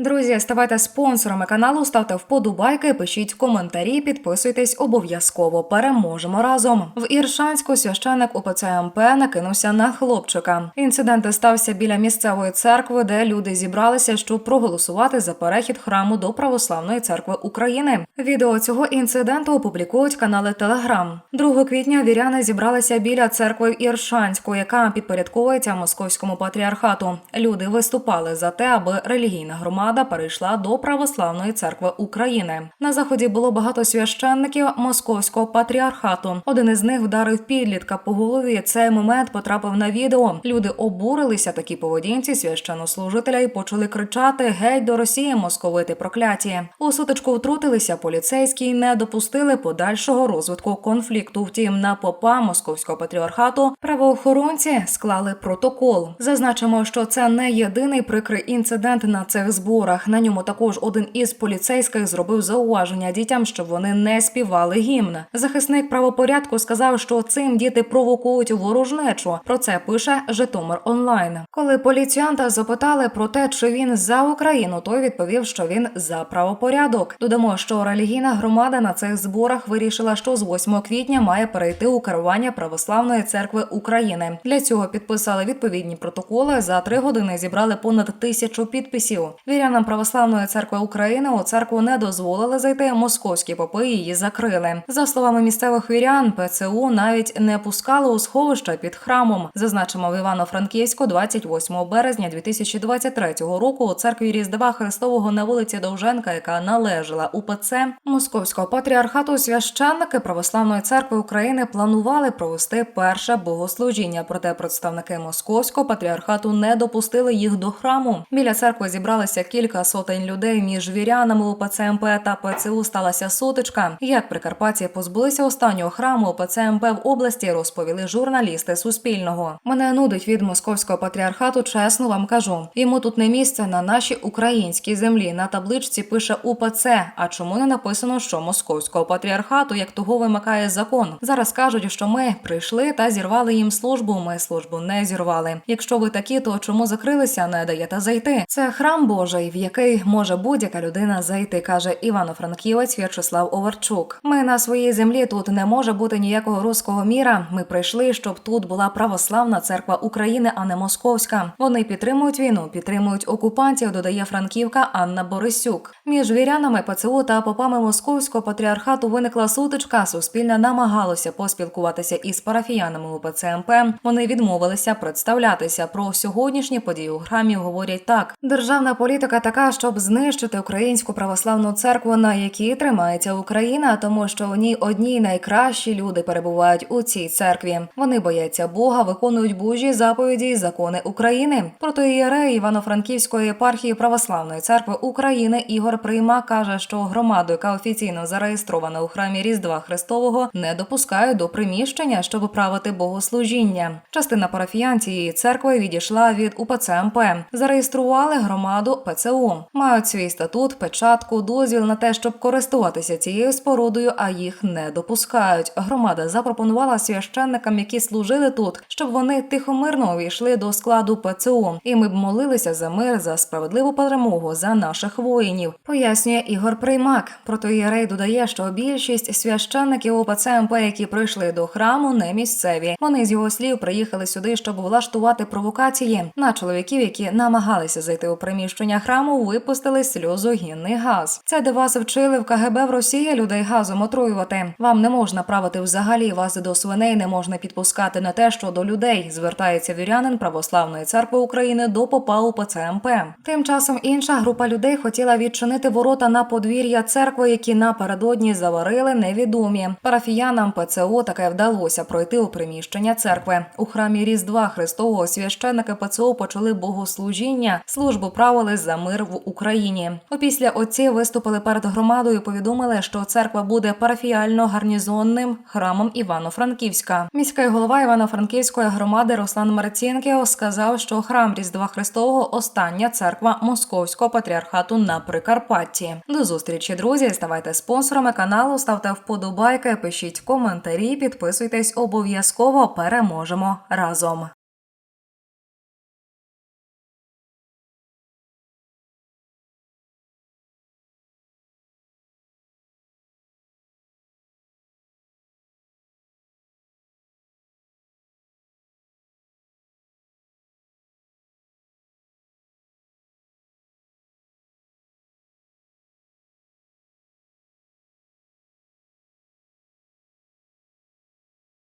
Друзі, ставайте спонсорами каналу, ставте вподобайки, пишіть коментарі, підписуйтесь обов'язково. Переможемо разом. В Іршанську священик УПЦ МП накинувся на хлопчика. Інцидент стався біля місцевої церкви, де люди зібралися, щоб проголосувати за перехід храму до Православної церкви України. Відео цього інциденту опублікують канали Телеграм. 2 квітня віряни зібралися біля церкви в Іршанську, яка підпорядковується московському патріархату. Люди виступали за те, аби релігійна громада перейшла до Православної церкви України. На заході було багато священників московського патріархату. Один із них вдарив підлітка по голові. Цей момент потрапив на відео. Люди обурилися такій поведінці священнослужителя і почали кричати Геть до Росії, московити прокляті. У сутичку втрутилися поліцейські і не допустили подальшого розвитку конфлікту. Втім, на попа московського патріархату правоохоронці склали протокол. Зазначимо, що це не єдиний прикрий інцидент на цих зборах. На ньому також один із поліцейських зробив зауваження дітям, щоб вони не співали гімн. Захисник правопорядку сказав, що цим діти провокують ворожнечу. Про це пише Житомир онлайн. Коли поліціянта запитали про те, чи він за Україну, той відповів, що він за правопорядок. Додамо, що релігійна громада на цих зборах вирішила, що з 8 квітня має перейти у керування Православної церкви України. Для цього підписали відповідні протоколи. За три години зібрали понад тисячу підписів. Вірянам Православної церкви України у церкву не дозволили зайти. Московські попи її закрили. За словами місцевих вірян, ПЦУ навіть не пускали у сховища під храмом. Зазначимо в Івано-Франківську 28 березня 2023 року у церкві Різдва Христового на вулиці Довженка, яка належала УПЦ Московського патріархату, священники Православної церкви України планували провести перше богослужіння. Проте представники Московського патріархату не допустили їх до храму. Біля церкви зібралися кілька сотень людей. Між вірянами УПЦ МП та ПЦУ сталася сутичка. Як прикарпатці позбулися останнього храму УПЦ МП в області, розповіли журналісти Суспільного. Мене нудить від московського патріархату. Чесно вам кажу. Йому тут не місце на нашій українській землі. На табличці пише УПЦ. А чому не написано, що московського патріархату, як того вимикає закон? Зараз кажуть, що ми прийшли та зірвали їм службу. Ми службу не зірвали. Якщо ви такі, то чому закрилися? Не даєте зайти? Це храм Божий, в який може будь-яка людина зайти, каже Івано-Франківець В'ячеслав Оварчук. Ми на своїй землі тут не може бути ніякого руського міра. Ми прийшли, щоб тут була православна церква України, а не московська. Вони підтримують війну, підтримують окупантів. Додає Франківка Анна Борисюк. Між вірянами ПЦУ та попами московського патріархату виникла сутичка. Суспільне намагалося поспілкуватися із парафіянами УПЦ МП. Вони відмовилися представлятися. Про сьогоднішні події у храмі говорять так: державна політика така, щоб знищити українську православну церкву, на якій тримається Україна, тому що у ній одні найкращі люди перебувають у цій церкві. Вони бояться Бога, виконують божі заповіді і закони України. Проте ієрей Івано-Франківської єпархії православної церкви України Ігор Прийма каже, що громаду, яка офіційно зареєстрована у храмі Різдва Христового, не допускають до приміщення, щоб правити богослужіння. Частина парафіян цієї церкви відійшла від УПЦ МП. Зареєстрували громаду ПЦУ. Мають свій статут, печатку, дозвіл на те, щоб користуватися цією спорудою, а їх не допускають. Громада запропонувала священникам, які служили тут, щоб вони тихомирно увійшли до складу ПЦУ. І ми б молилися за мир, за справедливу перемогу, за наших воїнів. Пояснює Ігор Приймак. Протоєрей додає, що більшість священників УПЦ МП, які прийшли до храму, не місцеві. Вони з його слів приїхали сюди, щоб влаштувати провокації на чоловіків, які намагалися зайти у приміщення храму, випустили сльозогінний газ. Це де вас вчили в КГБ в Росії людей газом отруювати. Вам не можна правити взагалі. Вас до свиней не можна підпускати не те, що до людей. Звертається вірянин православної церкви України до попа УПЦ МП. Тим часом інша група людей хотіла відчинити ворота на подвір'я церкви, які напередодні заварили невідомі. Парафіянам ПЦО таке вдалося пройти у приміщення церкви. У храмі Різдва Христового священники ПЦО почали богослужіння. Службу правили за мир в Україні. Опісля отці виступили перед громадою. Повідомили, що церква буде парафіально-гарнізонним храмом Івано-Франківська. Міський голова Івано-Франківської громади Руслан Марцінкіо сказав, що храм Різдва Христового остання церква Московського патріархату на Прикарпатті. До зустрічі, друзі. Ставайте спонсорами каналу, ставте вподобайки, пишіть коментарі, підписуйтесь обов'язково. Переможемо разом.